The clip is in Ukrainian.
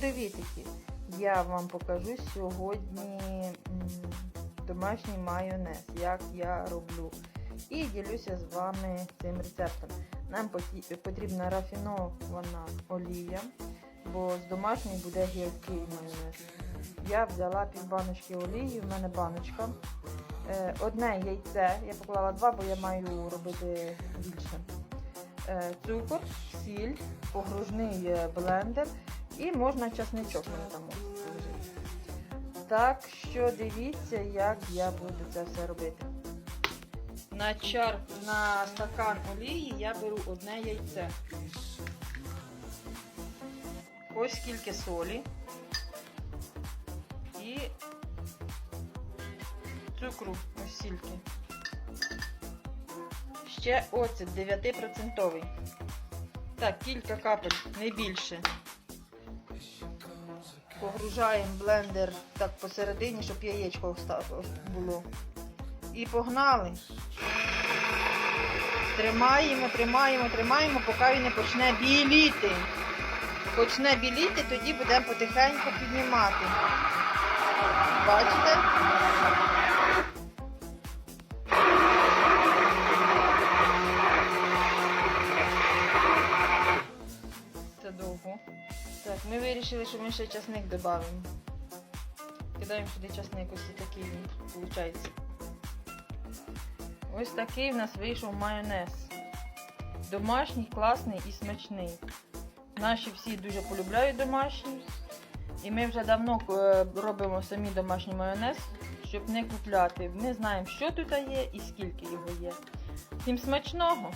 Привітики! Я вам покажу сьогодні домашній майонез, як я роблю. І ділюся з вами цим рецептом. Нам потрібна рафінована олія, бо з домашньої буде гіркий майонез. Я взяла пів баночки олії, в мене баночка. Е, Одне яйце, я поклала два, бо я маю робити більше. Е, Цукор, сіль, погружний е, блендер і можна часничок там лежить. Так що дивіться, як я буду це все робити. На чар на стакан олії я беру одне яйце. Ось скільки солі. І цукру ось стільки. Ще оцет 9%. Так, кілька капель, не більше. Погружаємо блендер так посередині, щоб яєчко було. І погнали. Тримаємо, тримаємо, тримаємо, поки він не почне біліти. Почне біліти, тоді будемо потихеньку піднімати. Бачите? Ми вирішили, що ми ще часник додамо. Кидаємо сюди часник, ось такий виходить. Ось такий в нас вийшов майонез. Домашній, класний і смачний. Наші всі дуже полюбляють домашній. І ми вже давно е, робимо самі домашній майонез, щоб не купляти. Ми знаємо, що тут є і скільки його є. Всім смачного!